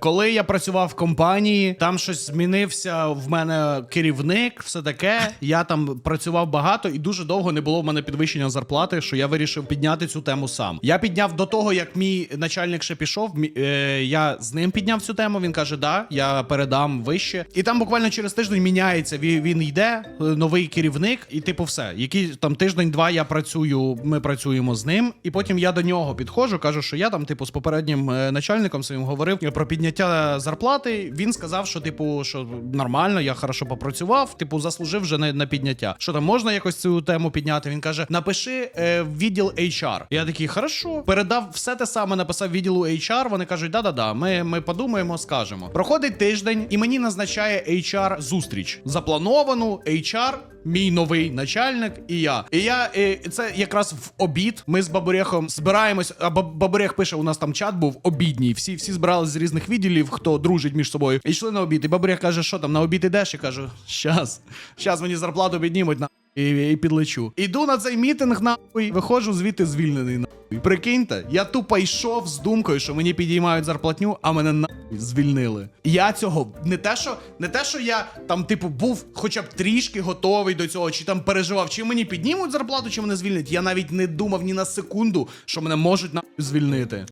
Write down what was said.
Коли я працював в компанії, там щось змінився в мене керівник, все таке. Я там працював багато і дуже довго не було в мене підвищення зарплати, що я вирішив підняти цю тему сам. Я підняв до того, як мій начальник ще пішов. е, я з ним підняв цю тему. Він каже: Да, я передам вище. І там буквально через тиждень міняється. Він, він йде, е, новий керівник, і типу, все. Який там тиждень-два я працюю. Ми працюємо з ним, і потім я до нього підходжу, кажу, що я там, типу, з попереднім е, начальником своїм говорив про підняття зарплати. Він сказав, що типу, що нормально, я хорошо попрацював, типу, заслужив вже на, на підняття. Що там можна якось цю тему підняти? Він каже: напиши е, відділ HR. Я такий, хорошо, передав все те саме, написав відділу HR. Вони кажуть, да-да-да, ми, ми подумаємо, скажемо. Проходить тиждень, і мені назначає HR зустріч. Заплановану HR мій новий начальник і я. І я і це якраз в обід. Ми з Бабурехом збираємось. А Бабурех пише: у нас там чат був обідній. Всі всі збирались з різних відділів, хто дружить між собою. І йшли на обід. І Бабурех каже, що там на обід ідеш? Я кажу, щас, щас мені зарплату піднімуть на. І, і підлечу. Іду на цей мітинг нахуй, виходжу звідти звільнений нахуй. Прикиньте, я тупо йшов з думкою, що мені підіймають зарплатню, а мене нахуй звільнили. Я цього не те, що не те, що я там, типу, був хоча б трішки готовий до цього, чи там переживав, чи мені піднімуть зарплату, чи мене звільнять. Я навіть не думав ні на секунду, що мене можуть нахуй звільнити.